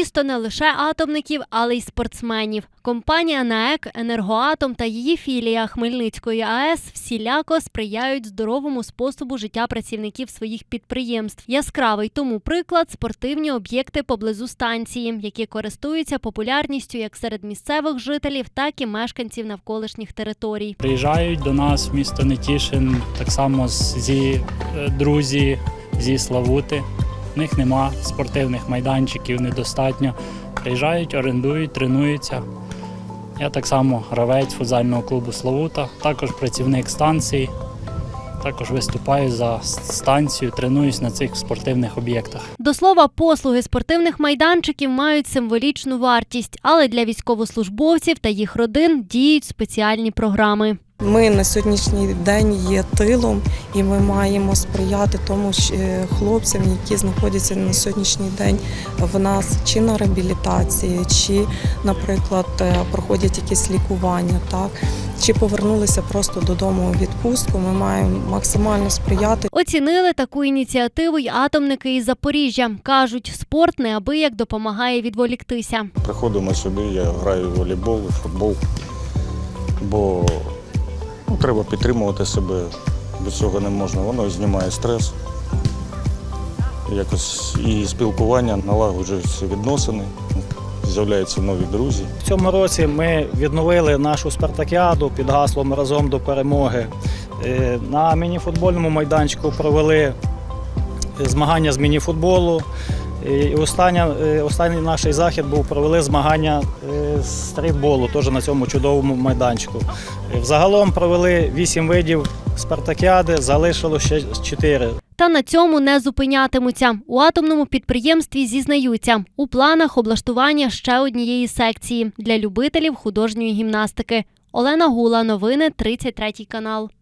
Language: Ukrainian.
місто не лише атомників, але й спортсменів. Компанія НАЕК, Енергоатом та її філія Хмельницької АЕС всіляко сприяють здоровому способу життя працівників своїх підприємств. Яскравий тому приклад спортивні об'єкти поблизу станції, які користуються популярністю як серед місцевих жителів, так і мешканців навколишніх територій. Приїжджають до нас в місто Нетішин, так само зі е, друзі зі Славути. Них нема спортивних майданчиків, недостатньо. Приїжджають, орендують, тренуються. Я так само гравець футзального клубу Славута, також працівник станції. Також виступаю за станцію, тренуюсь на цих спортивних об'єктах. До слова, послуги спортивних майданчиків мають символічну вартість, але для військовослужбовців та їх родин діють спеціальні програми. Ми на сьогоднішній день є тилом, і ми маємо сприяти тому е, хлопцям, які знаходяться на сьогоднішній день в нас чи на реабілітації, чи, наприклад, е, проходять якісь лікування, так чи повернулися просто додому у відпустку. Ми маємо максимально сприяти. Оцінили таку ініціативу й атомники із Запоріжжя. кажуть, спорт неабияк допомагає відволіктися. Приходимо сюди, я граю в волейбол, в футбол, бо треба підтримувати себе. Без цього не можна. Воно знімає стрес. Якось і спілкування, налагоджуються відносини, з'являються нові друзі. В цьому році ми відновили нашу спартакіаду під гаслом разом до перемоги. Е, На мініфутбольному майданчику провели змагання з мініфутболу. І остання, е, останній наш захід був провели змагання е, з стрітболу, теж на цьому чудовому майданчику. Е, Взагалом провели вісім видів спартакіади, залишилось ще чотири. Та на цьому не зупинятимуться. У атомному підприємстві зізнаються у планах облаштування ще однієї секції для любителів художньої гімнастики. Олена Гула, новини 33 канал.